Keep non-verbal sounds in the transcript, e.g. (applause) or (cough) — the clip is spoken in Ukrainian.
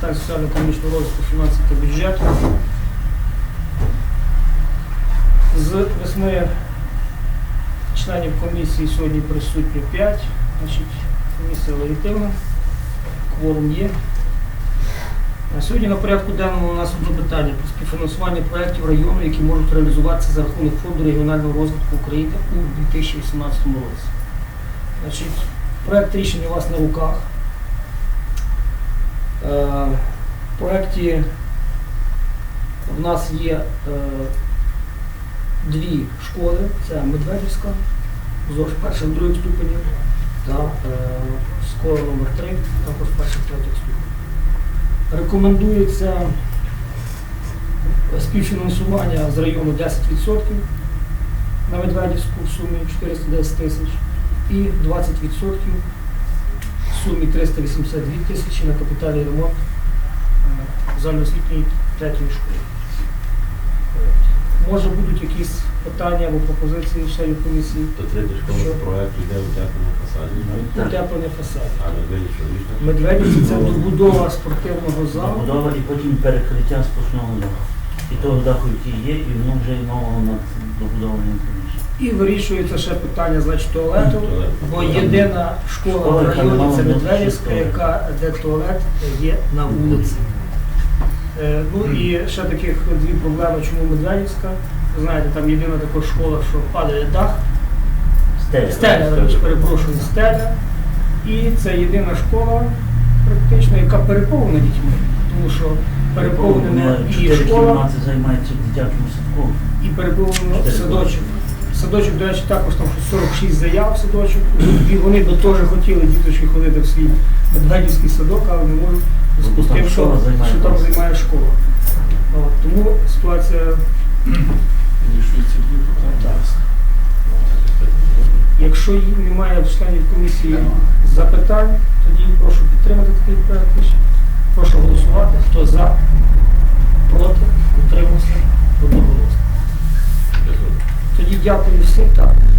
питань соціально-економічного розвитку, фінансів та бюджету. З восьми членів комісії сьогодні присутні 5. Значить, комісія легітимна, кворум є. Сьогодні на порядку денному у нас одне питання про співфінансування проєктів району, які можуть реалізуватися за рахунок Фонду регіонального розвитку України у 2018 році. Значить, проєкт рішення у вас на руках. Е, В проєкті в нас є е, дві школи, це Медведівська, ЗОЖ перших других ступенів та е, школа номер 3 також перших третіх ступенів. Рекомендується співфінансування з району 10% на Медведівську в сумі 410 тисяч і 20% в сумі 382 тисячі на капітальний ремонт е, загальноосвітньої третьої школи. Може будуть якісь питання або пропозиції членів комісії То третя школа Що? йде утеплення фасадів. утеплення фасадів. А. Медведівці це добудова спортивного залу. Забудова і потім перекриття сплошного даху. І того даху, який є, і воно вже й нового над добудованим. І вирішується ще питання, значить, туалету, Туалет. бо єдина школа в районі це Медведівська, яка де туалет є на вулиці. Е, Ну і ще таких дві проблеми, чому Медведівська. Ви знаєте, там єдина така школа, що падає дах, Стеля. стеля, перепрошую, стеля. І це єдина школа, практично, яка переповнена дітьми. Тому що переповнена і школа, займається в дитячому садку. і переповнено садочок. Садочок, до речі, також там 46 заяв в садочок. І вони би теж хотіли діточки ходити в свій медведівський садок, але не можуть зв'язку з тим, що, там займає школа. От, тому ситуація. (clears throat) Якщо немає в членів комісії запитань, тоді прошу підтримати такий проект. Прошу голосувати. Хто за, pedir a consulta